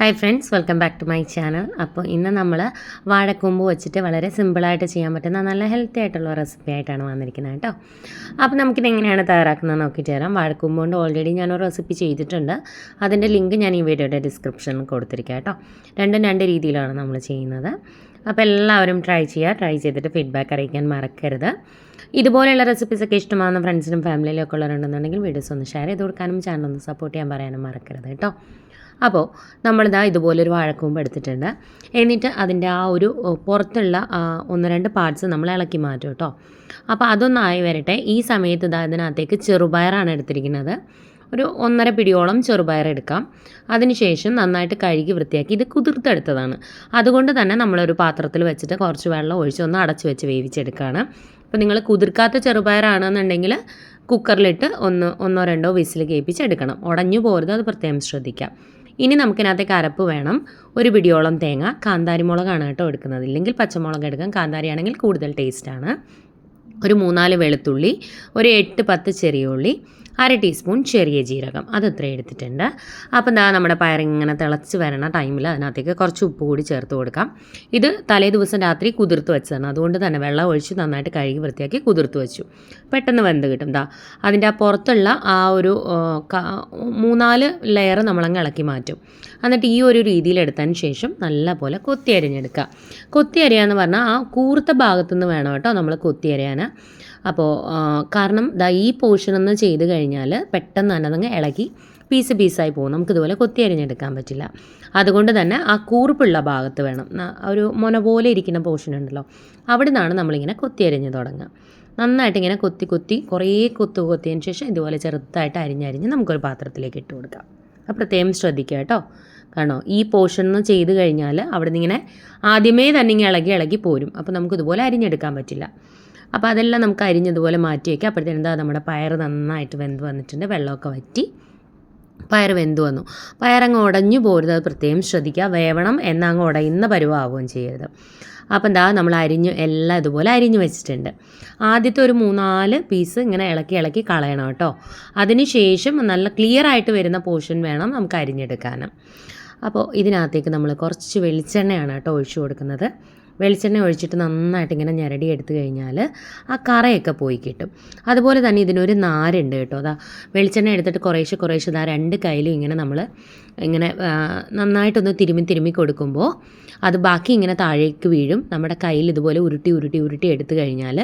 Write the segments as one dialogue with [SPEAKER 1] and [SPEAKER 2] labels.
[SPEAKER 1] Hi friends welcome back to my channel അപ്പോൾ ഇന്ന് നമ്മൾ വാഴക്കൊമ്പ് വെച്ചിട്ട് വളരെ സിമ്പിളായിട്ട് ചെയ്യാൻ പറ്റുന്ന നല്ല ഹെൽത്തി ആയിട്ടുള്ള റെസിപ്പി ആയിട്ടാണ് വന്നിരിക്കുന്നത് കേട്ടോ. അപ്പോൾ നമുക്കിത് എങ്ങനെയാണ് തയ്യാറാക്കുന്നത് നോക്കിയിട്ട് തരാം വാഴക്കൊമ്പ് കൊണ്ട് ഓൾറെഡി ഞാനൊരു റെസിപ്പി ചെയ്തിട്ടുണ്ട്. അതിന്റെ ലിങ്ക് ഞാൻ ഈ വീഡിയോയുടെ ഡിസ്ക്രിപ്ഷനിൽ കൊടുത്തിരിക്കാം കേട്ടോ. രണ്ടും രണ്ട് രീതിയിലാണ് നമ്മൾ ചെയ്യുന്നത്. അപ്പോൾ എല്ലാവരും ട്രൈ ചെയ്യുക. ട്രൈ ചെയ്തിട്ട് ഫീഡ്ബാക്ക് അറിയിക്കാൻ മറക്കരുത്. ഇതുപോലെയുള്ള റെസിപ്പീസൊക്കെ ഇഷ്ടമാകുന്ന ഫ്രണ്ട്സിനും ഫാമിലിയിലൊക്കെ ഉള്ളവരുണ്ടെന്നുണ്ടെങ്കിൽ വീഡിയോസ് ഒന്ന് ഷെയർ ചെയ്ത് കൊടുക്കാനും ചാനൽ ഒന്ന് സപ്പോർട്ട് ചെയ്യാൻ പറയാനും മറക്കരുത് കേട്ടോ. അപ്പോൾ നമ്മളിതാ ഇതുപോലൊരു വാഴക്കൂമ്പ് എടുത്തിട്ടുണ്ട്. എന്നിട്ട് അതിന്റെ ആ ഒരു പുറത്തുള്ള ഒന്ന് രണ്ട് പാർട്സ് നമ്മൾ ഇളക്കി മാറ്റും കേട്ടോ അപ്പോൾ അതൊന്നായി വരട്ടെ. ഈ സമയത്ത് ഇതാ ഇതിനകത്തേക്ക് ചെറുപയറാണ് എടുത്തിരിക്കുന്നത്. ഒരു ഒന്നര പിടിയോളം ചെറുപയർ എടുക്കാം. അതിനുശേഷം നന്നായിട്ട് കഴുകി വൃത്തിയാക്കി ഇത് കുതിർത്തെടുത്തതാണ്. അതുകൊണ്ട് തന്നെ നമ്മളൊരു പാത്രത്തിൽ വെച്ചിട്ട് കുറച്ച് വെള്ളം ഒഴിച്ച് ഒന്ന് അടച്ചു വെച്ച് വേവിച്ചെടുക്കുകയാണ് അപ്പോൾ നിങ്ങൾ കുതിർക്കാത്ത ചെറുപയറാണെന്നുണ്ടെങ്കിൽ കുക്കറിലിട്ട് ഒന്ന് ഒന്നോ രണ്ടോ വിസിൽ കേൾപ്പിച്ചെടുക്കണം. ഉടഞ്ഞു പോരുത് അത് പ്രത്യേകം ശ്രദ്ധിക്കാം. ഇനി നമുക്കിനകത്തേക്ക് അരപ്പ് വേണം. ഒരു പിടിയോളം തേങ്ങ കാന്താരി മുളകാണ് കേട്ടോ എടുക്കുന്നത്. ഇല്ലെങ്കിൽ പച്ചമുളക് എടുക്കാം. കാന്താരിയാണെങ്കിൽ കൂടുതൽ ടേസ്റ്റാണ് ഒരു മൂന്നാൽ വെളുത്തുള്ളി ഒരു എട്ട് പത്ത് ചെറിയ ഉള്ളി അര ടീസ്പൂൺ ചെറിയ ജീരകം അത് ഇത്ര എടുത്തിട്ടുണ്ട്. അപ്പം എന്താ നമ്മുടെ പയറിങ്ങനെ തിളച്ച് വരണ ടൈമിൽ അതിനകത്തേക്ക് കുറച്ച് ഉപ്പ് കൂടി ചേർത്ത് കൊടുക്കാം. ഇത് തലേ ദിവസം രാത്രി കുതിർത്ത് വെച്ചതാണ്. അതുകൊണ്ട് തന്നെ വെള്ളം ഒഴിച്ച് നന്നായിട്ട് കഴുകി വൃത്തിയാക്കി കുതിർത്ത് വെച്ചു. പെട്ടെന്ന് വെന്ത് കിട്ടും ദാ. അതിന്റെ ആ പുറത്തുള്ള ആ ഒരു മൂന്നാൽ ലെയർ നമ്മളങ്ങ് ഇളക്കി മാറ്റും. എന്നിട്ട് ഈ ഒരു രീതിയിൽ എടുത്തതിന് ശേഷം നല്ലപോലെ കൊത്തി അരിഞ്ഞെടുക്കുക. കൊത്തി അരിയാന്ന് പറഞ്ഞാൽ ആ കൂർത്ത ഭാഗത്തുനിന്ന് വേണം കേട്ടോ നമ്മൾ കൊത്തി അരിയാൻ അപ്പോൾ കാരണം ദാ ഈ പോർഷൻ ഒന്ന് ചെയ്ത് കഴിഞ്ഞാൽ പെട്ടെന്ന് തന്നെ അതങ്ങ് ഇളകി പീസ് പീസായി പോകും. നമുക്കിതുപോലെ കൊത്തി അരിഞ്ഞെടുക്കാൻ പറ്റില്ല. അതുകൊണ്ട് തന്നെ ആ കൂർപ്പുള്ള ഭാഗത്ത് വേണം. ഒരു മൊന പോലെ ഇരിക്കുന്ന പോർഷൻ ഉണ്ടല്ലോ. അവിടെ നിന്നാണ് നമ്മളിങ്ങനെ കൊത്തി അരിഞ്ഞ് തുടങ്ങുക. നന്നായിട്ട് ഇങ്ങനെ കൊത്തി കൊത്തി കുറേ കൊത്തു കൊത്തിയതിന് ശേഷം ഇതുപോലെ ചെറുതായിട്ട് അരിഞ്ഞരിഞ്ഞ് നമുക്കൊരു പാത്രത്തിലേക്ക് ഇട്ട് കൊടുക്കാം. അത് പ്രത്യേകം ശ്രദ്ധിക്കുക കേട്ടോ. കാണോ ഈ പോർഷൻ ഒന്ന് ചെയ്ത് കഴിഞ്ഞാൽ അവിടെ നിന്ന് ഇങ്ങനെ ആദ്യമേ തന്നെ ഇങ്ങനെ ഇളകി ഇളകി പോരും. അപ്പോൾ നമുക്കിതുപോലെ അരിഞ്ഞെടുക്കാൻ പറ്റില്ല. അപ്പോൾ അതെല്ലാം നമുക്ക് അരിഞ്ഞതുപോലെ മാറ്റി വയ്ക്കുക അപ്പോഴത്തേനും എന്താ നമ്മുടെ പയർ നന്നായിട്ട് വെന്ത് വന്നിട്ടുണ്ട്. വെള്ളമൊക്കെ വറ്റി പയർ വെന്ത് വന്നു. പയറങ്ങ് ഉടഞ്ഞു പോരുത്. അത് പ്രത്യേകം ശ്രദ്ധിക്കുക. വേവണം എന്നങ്ങ് ഉടയുന്ന പരുവാവുകയും ചെയ്യരുത്. അപ്പോൾ എന്താ നമ്മൾ അരിഞ്ഞ് എല്ലാം ഇതുപോലെ അരിഞ്ഞ് വെച്ചിട്ടുണ്ട്. ആദ്യത്തെ ഒരു മൂന്നാൽ പീസ് ഇങ്ങനെ ഇളക്കി ഇളക്കി കളയണം കേട്ടോ. അതിന് ശേഷം നല്ല ക്ലിയർ ആയിട്ട് വരുന്ന പോർഷൻ വേണം നമുക്ക് അരിഞ്ഞെടുക്കാൻ അപ്പോൾ ഇതിനകത്തേക്ക് നമ്മൾ കുറച്ച് വെളിച്ചെണ്ണയാണ് കേട്ടോ ഒഴിച്ചു കൊടുക്കുന്നത്. വെളിച്ചെണ്ണ ഒഴിച്ചിട്ട് നന്നായിട്ട് ഇങ്ങനെ ഞരടി എടുത്തു കഴിഞ്ഞാൽ ആ കറയൊക്കെ പോയി കിട്ടും. അതുപോലെ തന്നെ ഇതിനൊരു നാരുണ്ട് കേട്ടോ. അതാ വെളിച്ചെണ്ണ എടുത്തിട്ട് കുറേശ്ശെ കുറേശ്ശെ ഇതാ രണ്ട് കയ്യിലും ഇങ്ങനെ നമ്മൾ ഇങ്ങനെ ആ, നന്നായിട്ടൊന്ന് തിരുമ്മി തിരുമ്മി കൊടുക്കുമ്പോൾ അത് ബാക്കി ഇങ്ങനെ താഴേക്ക് വീഴും. നമ്മുടെ കയ്യിൽ ഇതുപോലെ ഉരുട്ടി ഉരുട്ടി ഉരുട്ടി എടുത്തു കഴിഞ്ഞാൽ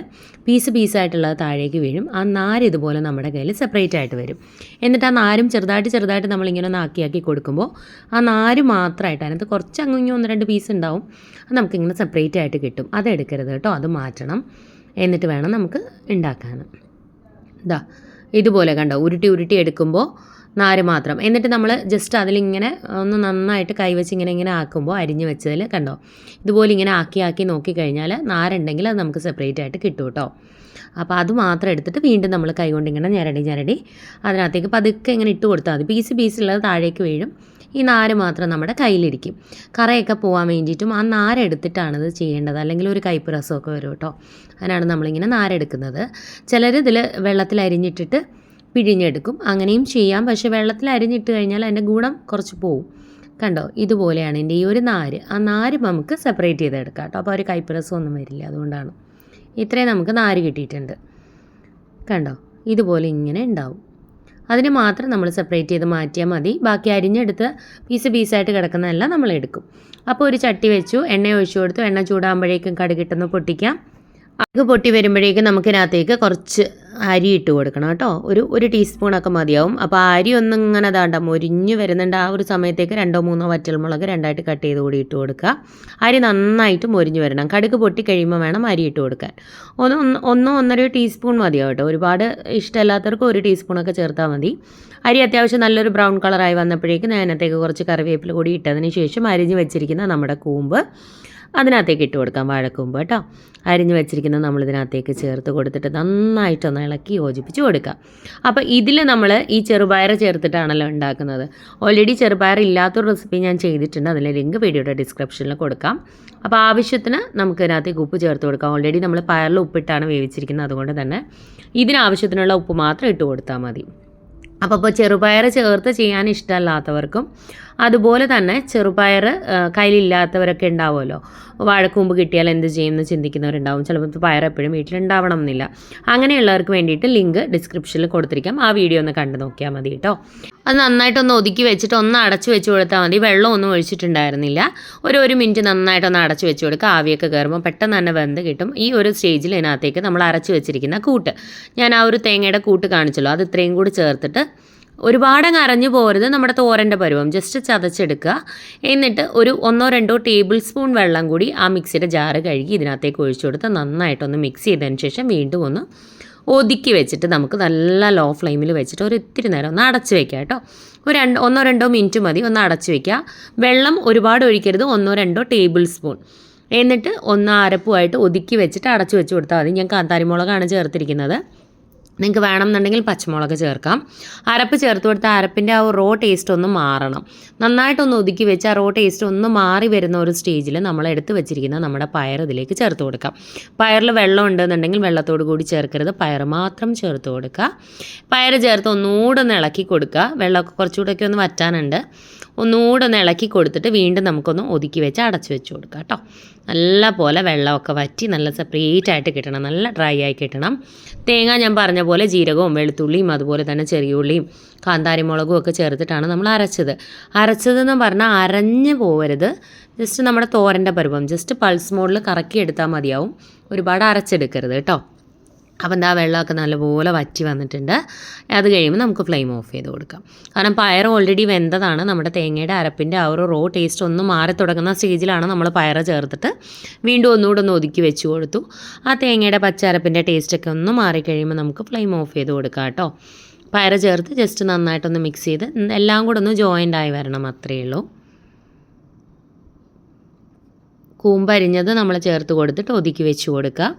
[SPEAKER 1] പീസ് പീസായിട്ടുള്ളത് താഴേക്ക് വീഴും. ആ നാര് ഇതുപോലെ നമ്മുടെ കയ്യിൽ സെപ്പറേറ്റ് ആയിട്ട് വരും. എന്നിട്ട് ആ നാരും ചെറുതായിട്ട് ചെറുതായിട്ട് നമ്മളിങ്ങനെ ഒന്ന് ആക്കി ആക്കി കൊടുക്കുമ്പോൾ ആ നാര് മാത്രമായിട്ട് അതിനകത്ത് കുറച്ച് അങ്ങനെ ഒന്ന് രണ്ട് പീസ് ഉണ്ടാവും. അത് നമുക്കിങ്ങനെ സെപ്പറേറ്റ് ആയിട്ട് കിട്ടും. അതെടുക്കരുത് കേട്ടോ. അത് മാറ്റണം. എന്നിട്ട് വേണം നമുക്ക് ഉണ്ടാക്കാൻ ഇതാ ഇതുപോലെ കണ്ടോ? ഉരുട്ടി ഉരുട്ടി എടുക്കുമ്പോൾ നാര് മാത്രം. എന്നിട്ട് നമ്മൾ ജസ്റ്റ് അതിലിങ്ങനെ ഒന്ന് നന്നായിട്ട് കൈവച്ച് ഇങ്ങനെ ഇങ്ങനെ ആക്കുമ്പോൾ അരിഞ്ഞ് വെച്ചതിൽ കണ്ടോ? ഇതുപോലെ ഇങ്ങനെ ആക്കി ആക്കി നോക്കിക്കഴിഞ്ഞാൽ നാരുണ്ടെങ്കിൽ അത് നമുക്ക് സെപ്പറേറ്റ് ആയിട്ട് കിട്ടും കേട്ടോ അപ്പോൾ അത് മാത്രം എടുത്തിട്ട് വീണ്ടും നമ്മൾ കൈകൊണ്ട് ഇങ്ങനെ ഞരടി ഞരടി. അതിനകത്തേക്ക് പതുക്കെ ഇങ്ങനെ ഇട്ട് കൊടുത്താൽ മതി. പീസ് പീസുള്ളത് താഴേക്ക് വീഴും. ഈ നാര് മാത്രം നമ്മുടെ കയ്യിലിരിക്കും. കറയൊക്കെ പോകാൻ വേണ്ടിയിട്ടും ആ നാരെടുത്തിട്ടാണ് ഇത് ചെയ്യേണ്ടത്. അല്ലെങ്കിൽ ഒരു കയ്പ്പ് രസമൊക്കെ വരും കേട്ടോ. അതിനാണ് നമ്മളിങ്ങനെ നാരെടുക്കുന്നത് ചിലർ ഇതിൽ വെള്ളത്തിൽ അരിഞ്ഞിട്ടിട്ട് പിഴിഞ്ഞെടുക്കും. അങ്ങനെയും ചെയ്യാം. പക്ഷേ വെള്ളത്തിൽ അരിഞ്ഞിട്ട് കഴിഞ്ഞാൽ അതിന്റെ ഗുണം കുറച്ച് പോവും. കണ്ടോ? ഇതുപോലെയാണ് എന്റെ ഈ ഒരു നാര്. ആ നാര് നമുക്ക് സെപ്പറേറ്റ് ചെയ്തെടുക്കാം കേട്ടോ. അപ്പോൾ ഒരു കൈപ്പ് രസമൊന്നും വരില്ല. അതുകൊണ്ടാണ്. ഇത്രയും നമുക്ക് നാര് കിട്ടിയിട്ടുണ്ട്. കണ്ടോ? ഇതുപോലെ ഇങ്ങനെ ഉണ്ടാവും. അതിനെ മാത്രം നമ്മൾ സെപ്പറേറ്റ് ചെയ്ത് മാറ്റിയാൽ മതി. ബാക്കി അരിഞ്ഞെടുത്ത് പീസ് പീസായിട്ട് കിടക്കുന്നതെല്ലാം നമ്മൾ എടുക്കും. അപ്പോൾ ഒരു ചട്ടി വെച്ചു എണ്ണ ഒഴിച്ചു കൊടുത്തു. എണ്ണ ചൂടാകുമ്പോഴേക്കും കടുകിട്ടൊന്ന് പൊട്ടിക്കാം. അത് പൊട്ടി വരുമ്പോഴേക്കും നമുക്കിനകത്തേക്ക് കുറച്ച് അരി ഇട്ട് കൊടുക്കണം കേട്ടോ. ഒരു ഒരു ടീസ്പൂണൊക്കെ മതിയാവും. അപ്പോൾ അരി ഒന്നും ഇങ്ങനെ അതാണ്ട മൊരിഞ്ഞ് വരുന്നുണ്ട് ആ ഒരു സമയത്തേക്ക് രണ്ടോ മൂന്നോ വറ്റൽമുളക് രണ്ടായിട്ട് കട്ട് ചെയ്ത് കൂടി ഇട്ട് കൊടുക്കുക. അരി നന്നായിട്ട് മൊരിഞ്ഞ് വരണം. കടുക് പൊട്ടി കഴിയുമ്പോൾ വേണം അരി ഇട്ട് കൊടുക്കാൻ. ഒന്ന് ഒന്ന് ഒന്നോ ഒന്നര ടീസ്പൂൺ മതിയാവും കേട്ടോ. ഒരുപാട് ഇഷ്ടമല്ലാത്തവർക്ക് ഒരു ടീസ്പൂണൊക്കെ ചേർത്താൽ മതി. അരി അത്യാവശ്യം നല്ലൊരു ബ്രൗൺ കളറായി വന്നപ്പോഴേക്കും ഞാൻ അതിനകത്തേക്ക് കുറച്ച് കറിവേപ്പില കൂടി ഇട്ടതിന് ശേഷം അരിഞ്ഞ് വെച്ചിരിക്കുന്ന നമ്മുടെ കൂമ്പ്. അതിനകത്തേക്ക് ഇട്ട് കൊടുക്കാം വാഴക്കൂമ്പ് കേട്ടോ. അരിഞ്ഞ് വെച്ചിരിക്കുന്നത് നമ്മൾ ഇതിനകത്തേക്ക് ചേർത്ത് കൊടുത്തിട്ട് നന്നായിട്ടൊന്ന് ഇളക്കി യോജിപ്പിച്ച് കൊടുക്കാം അപ്പോൾ ഇതിൽ നമ്മൾ ഈ ചെറുപയർ ചേർത്തിട്ടാണല്ലോ ഉണ്ടാക്കുന്നത്. ഓൾറെഡി ചെറുപയർ ഇല്ലാത്തൊരു റെസിപ്പി ഞാൻ ചെയ്തിട്ടുണ്ട്. അതിന്റെ ലിങ്ക് വീഡിയോയുടെ ഡിസ്ക്രിപ്ഷനിൽ കൊടുക്കാം. അപ്പോൾ ആവശ്യത്തിന് നമുക്ക് ഇതിനകത്തേക്ക് ഉപ്പ് ചേർത്ത് കൊടുക്കാം. ഓൾറെഡി നമ്മൾ പയറിൽ ഉപ്പിട്ടാണ് വേവിച്ചിരിക്കുന്നത്. അതുകൊണ്ട് തന്നെ ഇതിനാവശ്യത്തിനുള്ള ഉപ്പ് മാത്രം ഇട്ട് കൊടുത്താൽ മതി. അപ്പോൾ ഇപ്പോൾ ചെറുപയർ ചേർത്ത് ചെയ്യാൻ ഇഷ്ടമല്ലാത്തവർക്കും അതുപോലെ തന്നെ ചെറുപയർ കയ്യിലില്ലാത്തവരൊക്കെ ഉണ്ടാവുമല്ലോ. വാഴക്കൂമ്പ് കിട്ടിയാൽ എന്ത് ചെയ്യുമെന്ന് ചിന്തിക്കുന്നവരുണ്ടാവും. ചിലപ്പോൾ പയർ എപ്പോഴും വീട്ടിലുണ്ടാവണം എന്നില്ല. അങ്ങനെയുള്ളവർക്ക് വേണ്ടിയിട്ട് ലിങ്ക് ഡിസ്ക്രിപ്ഷനിൽ കൊടുത്തിരിക്കാം. ആ വീഡിയോ ഒന്ന് കണ്ടു നോക്കിയാൽ മതി കേട്ടോ. അത് നന്നായിട്ടൊന്ന് ഒതുക്കി വെച്ചിട്ട് ഒന്ന് അടച്ചു വെച്ച് കൊടുത്താൽ മതി. വെള്ളം ഒന്നും ഒഴിച്ചിട്ടുണ്ടായിരുന്നില്ല. ഒരു ഒരു മിനിറ്റ് നന്നായിട്ടൊന്ന് അടച്ചു വെച്ച് കൊടുക്കുക. ആവിയൊക്കെ കയറുമ്പോൾ പെട്ടെന്ന് തന്നെ വെന്ത് കിട്ടും. ഈ ഒരു സ്റ്റേജിൽ ഇതിനകത്തേക്ക് നമ്മൾ അരച്ചു വെച്ചിരിക്കുന്ന കൂട്ട്. ഞാൻ ആ ഒരു തേങ്ങയുടെ കൂട്ട് കാണിച്ചല്ലോ. അത് ഇത്രയും കൂടി ചേർത്തിട്ട് ഒരുപാടങ്ങ് അരഞ്ഞു പോരുത് നമ്മുടെ തോരന്റെ പരുവം. ജസ്റ്റ് ചതച്ചെടുക്കുക. എന്നിട്ട് ഒരു ഒന്നോ രണ്ടോ ടേബിൾ സ്പൂൺ വെള്ളം കൂടി ആ മിക്സിയുടെ ജാറ് കഴുകി ഇതിനകത്തേക്ക് ഒഴിച്ചു കൊടുത്ത് നന്നായിട്ടൊന്ന് മിക്സ് ചെയ്തതിന് ശേഷം വീണ്ടും ഒന്ന് ഒതുക്കി വെച്ചിട്ട് നമുക്ക് നല്ല ലോ ഫ്ലെയിമിൽ വെച്ചിട്ട് ഒരു ഇത്തിരി നേരം ഒന്ന് അടച്ച് വെക്കുക കേട്ടോ. ഒരു രണ്ട് ഒന്നോ രണ്ടോ മിനിറ്റ് മതി. ഒന്ന് അടച്ച് വെക്കുക. വെള്ളം ഒരുപാട് ഒഴിക്കരുത്. ഒന്നോ രണ്ടോ ടേബിൾ സ്പൂൺ. എന്നിട്ട് ഒന്ന് അരപ്പുമായിട്ട് ഒതുക്കി വെച്ചിട്ട് അടച്ച് വെച്ച് കൊടുത്താൽ മതി. ഞാൻ കാന്താരിമുളകാണ് ചേർത്തിരിക്കുന്നത്. നിങ്ങൾക്ക് വേണമെന്നുണ്ടെങ്കിൽ പച്ചമുളക് ചേർക്കാം. അരപ്പ് ചേർത്ത് കൊടുത്ത അരപ്പിന്റെ ആ റോ ടേസ്റ്റ് ഒന്ന് മാറണം. നന്നായിട്ടൊന്ന് ഒതുക്കി വെച്ച് ആ റോ ടേസ്റ്റ് ഒന്ന് മാറി വരുന്ന ഒരു സ്റ്റേജിൽ നമ്മൾ എടുത്ത് വെച്ചിരിക്കുന്ന നമ്മുടെ പയർ ഇതിലേക്ക് ചേർത്ത് കൊടുക്കാം. പയറിൽ വെള്ളം ഉണ്ടെന്നുണ്ടെങ്കിൽ വെള്ളത്തോട് കൂടി ചേർക്കരുത്. പയർ മാത്രം ചേർത്ത് കൊടുക്കുക. പയർ ചേർത്ത് ഒന്നുകൂടെ ഒന്ന് ഇളക്കി കൊടുക്കുക. വെള്ളമൊക്കെ കുറച്ചുകൂടെയൊക്കെ ഒന്ന് വറ്റാനുണ്ട്. ഒന്നുകൂടെ ഒന്ന് ഇളക്കി കൊടുത്തിട്ട് വീണ്ടും നമുക്കൊന്ന് ഒതുക്കി വെച്ച് അടച്ചു വെച്ച് കൊടുക്കുക കേട്ടോ. നല്ല പോലെ വെള്ളമൊക്കെ വറ്റി നല്ല സെപ്പറേറ്റ് ആയിട്ട് കിട്ടണം. നല്ല ഡ്രൈ ആയി കിട്ടണം. തേങ്ങ ഞാൻ പറഞ്ഞ പോലെ ജീരകവും വെളുത്തുള്ളിയും അതുപോലെ തന്നെ ചെറിയ ഉള്ളിയും കാന്താരിമുളകും ഒക്കെ ചേർത്തിട്ടാണ് നമ്മൾ അരച്ചത്. അരച്ചതെന്ന് പറഞ്ഞാൽ അരഞ്ഞു പോകരുത് ജസ്റ്റ് നമ്മുടെ തോരന്റെ പരുവം. ജസ്റ്റ് പൾസ് മോഡിൽ കറക്കി എടുത്താൽ മതിയാവും. ഒരുപാട് അരച്ചെടുക്കരുത് കേട്ടോ. അപ്പം എന്താ വെള്ളമൊക്കെ നല്ലപോലെ വറ്റി വന്നിട്ടുണ്ട്. അത് കഴിയുമ്പോൾ നമുക്ക് ഫ്ലെയിം ഓഫ് ചെയ്ത് കൊടുക്കാം. കാരണം പയർ ഓൾറെഡി വെന്തതാണ്. നമ്മുടെ തേങ്ങയുടെ അരപ്പിന്റെ ആ ഒരു റോ ടേസ്റ്റ് ഒന്ന് മാറി തുടങ്ങുന്ന സ്റ്റേജിലാണ് നമ്മൾ പയർ ചേർത്തിട്ട് വീണ്ടും ഒന്നുകൂടെ ഒന്ന് ഒതുക്കി വെച്ച് കൊടുത്തു. ആ തേങ്ങയുടെ പച്ചരപ്പിന്റെ ടേസ്റ്റൊക്കെ ഒന്ന് മാറിക്കഴിയുമ്പോൾ നമുക്ക് ഫ്ലെയിം ഓഫ് ചെയ്ത് കൊടുക്കാം കേട്ടോ. പയർ ചേർത്ത് ജസ്റ്റ് നന്നായിട്ടൊന്ന് മിക്സ് ചെയ്ത് എല്ലാം കൂടെ ഒന്ന് ജോയിന്റ് ആയി വരണം അത്രയേ ഉള്ളൂ. കൂമ്പരിഞ്ഞത് നമ്മൾ ചേർത്ത് കൊടുത്തിട്ട് ഒതുക്കി വെച്ച് കൊടുക്കുക.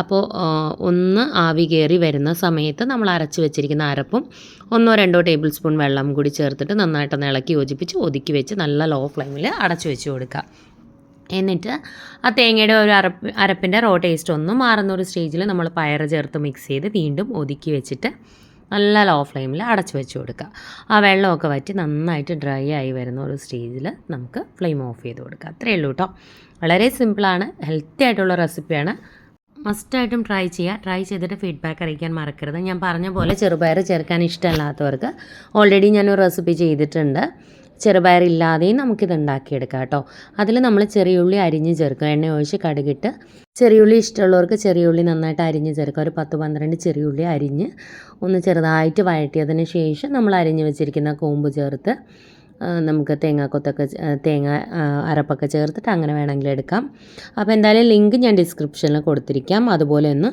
[SPEAKER 1] അപ്പോൾ ഒന്ന് ആവി കയറി വരുന്ന സമയത്ത് നമ്മൾ അരച്ച് വെച്ചിരിക്കുന്ന അരപ്പും ഒന്നോ രണ്ടോ ടേബിൾ സ്പൂൺ വെള്ളം കൂടി ചേർത്തിട്ട് നന്നായിട്ടൊന്ന് ഇളക്കി യോജിപ്പിച്ച് ഒതുക്കി വെച്ച് നല്ല ലോ ഫ്ലെയിമിൽ അടച്ച് വെച്ച് കൊടുക്കുക. എന്നിട്ട് ആ തേങ്ങയുടെ ഒരു അരപ്പ് അരപ്പിന്റെ റോ ടേസ്റ്റ് ഒന്ന് മാറുന്ന ഒരു സ്റ്റേജിൽ നമ്മൾ പയർ ചേർത്ത് മിക്സ് ചെയ്ത് വീണ്ടും ഒതുക്കി വെച്ചിട്ട് നല്ല ലോ ഫ്ലെയിമിൽ അടച്ചു വെച്ച് കൊടുക്കുക. ആ വെള്ളമൊക്കെ വറ്റി നന്നായിട്ട് ഡ്രൈ ആയി വരുന്ന ഒരു സ്റ്റേജിൽ നമുക്ക് ഫ്ലെയിം ഓഫ് ചെയ്ത് കൊടുക്കുക. അത്രയേ ഉള്ളൂ കേട്ടോ വളരെ സിമ്പിളാണ് ഹെൽത്തി ആയിട്ടുള്ള റെസിപ്പിയാണ്. മസ്റ്റായിട്ടും ട്രൈ ചെയ്യുക. ട്രൈ ചെയ്തിട്ട് ഫീഡ്ബാക്ക് അറിയിക്കാൻ മറക്കരുത്. ഞാൻ പറഞ്ഞ പോലെ ചെറുപയർ ചേർക്കാൻ ഇഷ്ടമല്ലാത്തവർക്ക് ഓൾറെഡി ഞാനൊരു റെസിപ്പി ചെയ്തിട്ടുണ്ട്. ചെറുപയർ ഇല്ലാതെയും നമുക്കിത് ഉണ്ടാക്കിയെടുക്കാം കേട്ടോ. അതിൽ നമ്മൾ ചെറിയുള്ളി അരിഞ്ഞ് ചേർക്കുക. എണ്ണ ഒഴിച്ച് കടുകിട്ട് ചെറിയുള്ളി ഇഷ്ടമുള്ളവർക്ക് ചെറിയുള്ളി നന്നായിട്ട് അരിഞ്ഞ് ചേർക്കുക. ഒരു പത്ത് പന്ത്രണ്ട് ചെറിയുള്ളി അരിഞ്ഞ് ഒന്ന് ചെറുതായിട്ട് വഴറ്റിയതിന് ശേഷം നമ്മൾ അരിഞ്ഞ് വെച്ചിരിക്കുന്ന കൂമ്പ് ചേർത്ത് നമുക്ക് തേങ്ങാക്കൊത്തൊക്കെ തേങ്ങ അരപ്പൊക്കെ ചേർത്തിട്ട് അങ്ങനെ വേണമെങ്കിൽ എടുക്കാം. അപ്പോൾ എന്തായാലും ലിങ്ക് ഞാൻ ഡിസ്ക്രിപ്ഷനിൽ കൊടുത്തിരിക്കാം. അതുപോലെ ഒന്ന്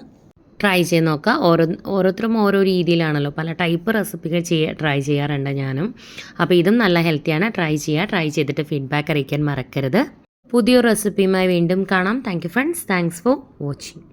[SPEAKER 1] ട്രൈ ചെയ്ത് നോക്കുക ഓരോ ഓരോരുത്തരും ഓരോ രീതിയിലാണല്ലോ. പല ടൈപ്പ് റെസിപ്പികൾ ചെയ്യുക ട്രൈ ചെയ്യാറുണ്ട് ഞാനും. അപ്പോൾ ഇതും നല്ല ഹെൽത്തിയാണ്. ട്രൈ ചെയ്യുക. ട്രൈ ചെയ്തിട്ട് ഫീഡ്ബാക്ക് അറിയിക്കാൻ മറക്കരുത്. പുതിയൊരു റെസിപ്പിയുമായി വീണ്ടും കാണാം. Thank you friends thanks for watching